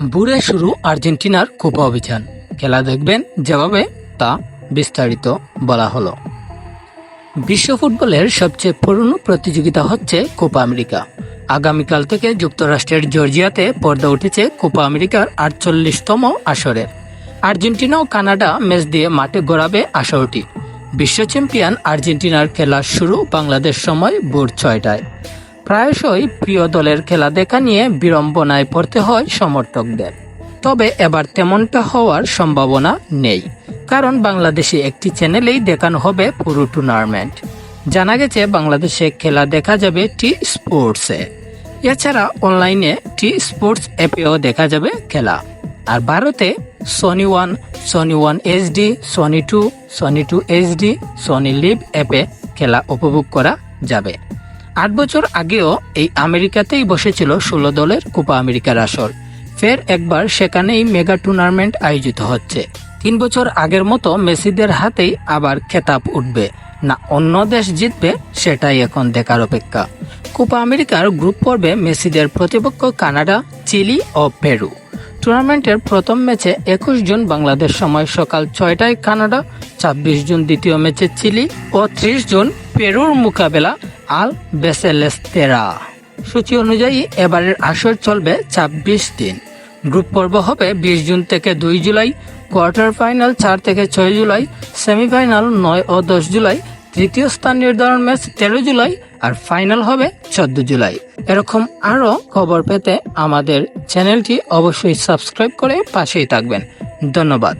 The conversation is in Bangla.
বুড়ে শুরু আর্জেন্টিনার কোপা অভিযান। খেলা দেখবেন যেভাবে তা বিস্তারিত বলা হলো। বিশ্ব ফুটবলের সবচেয়ে পুরনো প্রতিযোগিতা হচ্ছে কোপা আমেরিকা। আগামীকাল থেকে যুক্তরাষ্ট্রের জর্জিয়াতে পর্দা উঠেছে কোপা আমেরিকার আটচল্লিশতম আসরের। আর্জেন্টিনা ও কানাডা ম্যাচ দিয়ে মাঠে গড়াবে আসরটি। বিশ্ব চ্যাম্পিয়ন আর্জেন্টিনার খেলা শুরু বাংলাদেশ সময় ভোর ছয়টায়। প্রায়শই প্রিয় দলের খেলা দেখা নিয়ে বিড়ম্বনায় পড়তে হয় সমর্থকদের। তবে এবার তেমনটা হওয়ার সম্ভাবনা নেই, কারণ বাংলাদেশে একটি চ্যানেলেই দেখানো হবে পুরো টুর্নামেন্ট। জানা গেছে, বাংলাদেশে খেলা দেখা যাবে টি স্পোর্টসে এছাড়া অনলাইনে টি স্পোর্টস অ্যাপেও দেখা যাবে খেলা। আর ভারতে Sony one Sony one HD Sony two Sony two HD Sony Liv অ্যাপে খেলা উপভোগ করা যাবে। আট বছর আগেও এই আমেরিকাতেই বসেছিল ষোলো দলের কোপা আমেরিকার আসর। ফের একবার সেখানেই মেগা টুর্নামেন্ট আয়োজিত হচ্ছে। তিন বছর আগের মতো মেসিদের হাতেই আবার খেতাব উঠবে। না অন্য দেশ জিতবে, সেটাই এখন দেখার অপেক্ষা। কোপা আমেরিকার গ্রুপ পর্বে মেসিদের প্রতিপক্ষ কানাডা, চিলি ও পেরু। টুর্নামেন্টের প্রথম ম্যাচে একুশ জুন বাংলাদেশ সময় সকাল ছয়টায় কানাডা, ছাব্বিশ জুন দ্বিতীয় ম্যাচে চিলি ও ত্রিশ জুন পেরুর মোকাবেলা আল বেসেলেস্তেরা সূচি অনুযায়ী এবারের আসর চলবে ছাব্বিশ দিন। গ্রুপ পর্ব হবে বিশ জুন থেকে দুই জুলাই, কোয়ার্টার ফাইনাল চার থেকে ছয় জুলাই, সেমিফাইনাল নয় ও দশ জুলাই, তৃতীয় স্থান নির্ধারণ ম্যাচ তেরো জুলাই আর ফাইনাল হবে চোদ্দ জুলাই। এরকম আরও খবর পেতে আমাদের চ্যানেলটি অবশ্যই সাবস্ক্রাইব করে পাশেই থাকবেন। ধন্যবাদ।